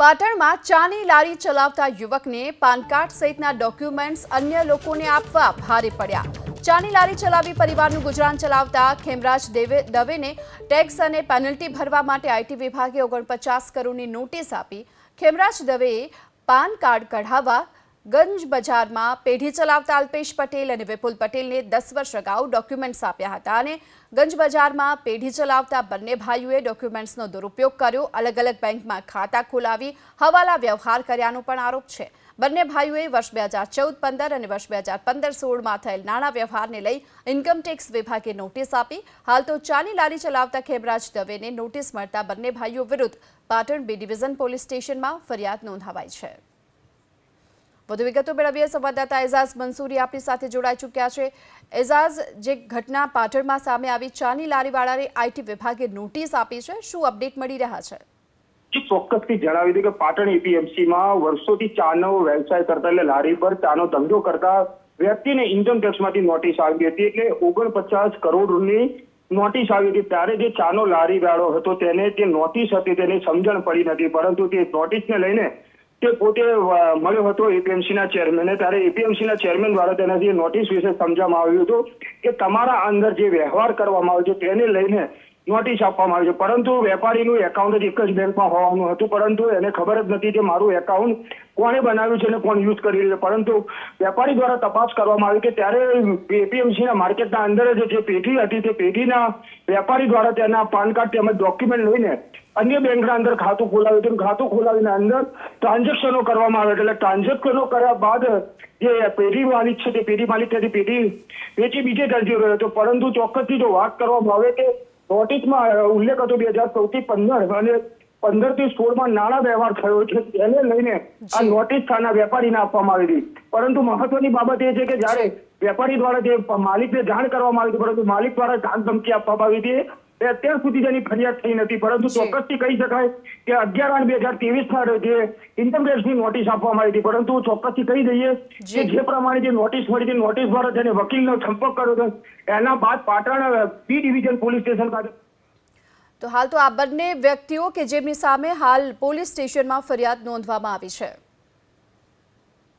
પાટણમાં ચાની લારી ચલાવતા યુવકને પાન કાર્ડ સહિતના ડોક્યુમેન્ટ્સ અન્ય લોકોને આપવા ભારે પડ્યા. ચાની લારી ચલાવી પરિવારનું ગુજરાન ચલાવતા ખેમરાજ દેવે દવેને ટેક્સ અને પેનલ્ટી ભરવા માટે આઈટી વિભાગે ઓગણપચાસ કરોડની નોટિસ આપી. ખેમરાજ દવેએ પાન કાર્ડ કઢાવવા ગંજ બજારમાં પેઢી ચલાવતા અલ્પેશ પટેલ અને વિપુલ પટેલને દસ વર્ષ અગાઉ ડોક્યુમેન્ટ્સ આપ્યા હતા અને ગંજ બજારમાં પેઢી ચલાવતા બંને ભાઈઓએ ડોક્યુમેન્ટ્સનો દુરુપયોગ કર્યો. અલગ અલગ બેંકમાં ખાતા ખોલાવી, હવાલા વ્યવહાર કર્યાનો પણ આરોપ છે. બંને ભાઈઓએ વર્ષ બે હજાર ચૌદ, પંદર અને વર્ષ બે હજાર પંદર સોળમાં થયેલ નાણાં વ્યવહારને લઈ ઇન્કમટેક્સ વિભાગે નોટિસ આપી. હાલ તો ચાની લારી ચલાવતા ખેમરાજ દવેને નોટિસ મળતા બંને ભાઈઓ વિરુદ્ધ પાટણ બી ડિવિઝન પોલીસ સ્ટેશનમાં ફરિયાદ નોંધાવાઈ છે. વધુ વિગતો મેળવીએ. સંવાદદાતા એઝાઝ મંસૂરી આપણી સાથે જોડાઈ ચૂક્યા છે. એઝાઝ, જે ઘટના પાટણમાં સામે આવી, ચાની લારીવાળાને આઈટી વિભાગે નોટિસ આપી છે. શું અપડેટ મળી રહ્યા છે? ચોક્કસથી જણાવી દઉં કે પાટણ એપીએમસીમાં વર્ષોથી ચાનો વ્યવસાય કરતા એટલે લારી પર ચાનો ધંધો કરતા વ્યક્તિને ઇન્કમ ટેક્સમાંથી નોટિસ આવી હતી એટલે ઓગણપચાસ કરોડની નોટિસ આવી હતી. ત્યારે જે ચાનો લારી વાળો હતો તેને જે નોટિસ હતી તેની સમજણ પડી નથી. પરંતુ તે નોટિસને લઈને તે પોતે મળ્યો હતો એપીએમસીના ચેરમેને ત્યારે એપીએમસીના ચેરમેન દ્વારા તેના જે નોટિસ વિશે સમજાવવામાં આવ્યું હતું કે તમારા અંદર જે વ્યવહાર કરવામાં આવ્યો છે, તેને લઈને નોટિસ આપવામાં આવી છે. પરંતુ વેપારીનું એકાઉન્ટ જ એક જ બેંકમાં હોવાનું હતું, પરંતુ એને ખબર જ નથી કે મારું એકાઉન્ટ કોણે બનાવ્યું છે અને કોણ યુઝ કરી રહ્યું છે. પરંતુ વેપારી દ્વારા તપાસ કરવામાં આવી કે ત્યારે એપીએમસીના માર્કેટના અંદર જ જે પેઢી હતી, તે પેઢીના વેપારી દ્વારા તેના પાન કાર્ડ તેમજ ડોક્યુમેન્ટ લઈને અન્ય બેંકના અંદર ખાતું ખોલાવ્યું હતું. ખાતું ખોલાવીને અંદર ટ્રાન્ઝેક્શનો કરવામાં આવે એટલે ટ્રાન્ઝેક્શનો કર્યા બાદ જે પેઢી માલિક છે તે પેઢી માલિક ત્યાંથી પેઢી વેચી બીજે દર્જી રહ્યો હતો. પરંતુ ચોક્કસથી જો વાત કરવામાં આવે કે નોટિસમાં ઉલ્લેખ હતો બે હજાર ચૌદથી પંદર અને પંદરથી સોળમાં નાણાં વ્યવહાર થયો છે. તેને લઈને આ નોટિસ થાના વેપારીને આપવામાં આવી હતી. પરંતુ મહત્વની બાબત એ છે કે જ્યારે વેપારી દ્વારા જે માલિકને જાણ કરવામાં આવી હતી પરંતુ માલિક દ્વારા જાણ ધમકી આપવામાં આવી હતી. અત્યાર સુધી તેની ફરિયાદ થઈ નથી. પરંતુ. ચોક્કસથી કહી શકાય કે અગિયાર આઠ બે હજાર ત્રેવીસ ના ઇન્કમ ટેક્સની નોટિસ આપવામાં આવી હતી. પરંતુ ચોક્કસથી કહી દઈએ કે જે પ્રમાણે જે નોટિસ મળી હતી નોટિસ દ્વારા જેને વકીલનો સંપર્ક કર્યો હતો એના બાદ Patan B division police station ખાતે તો હાલ તો આ બંને વ્યક્તિઓ કે જેમની સામે હાલ પોલીસ સ્ટેશનમાં ફરિયાદ નોંધવામાં આવી છે.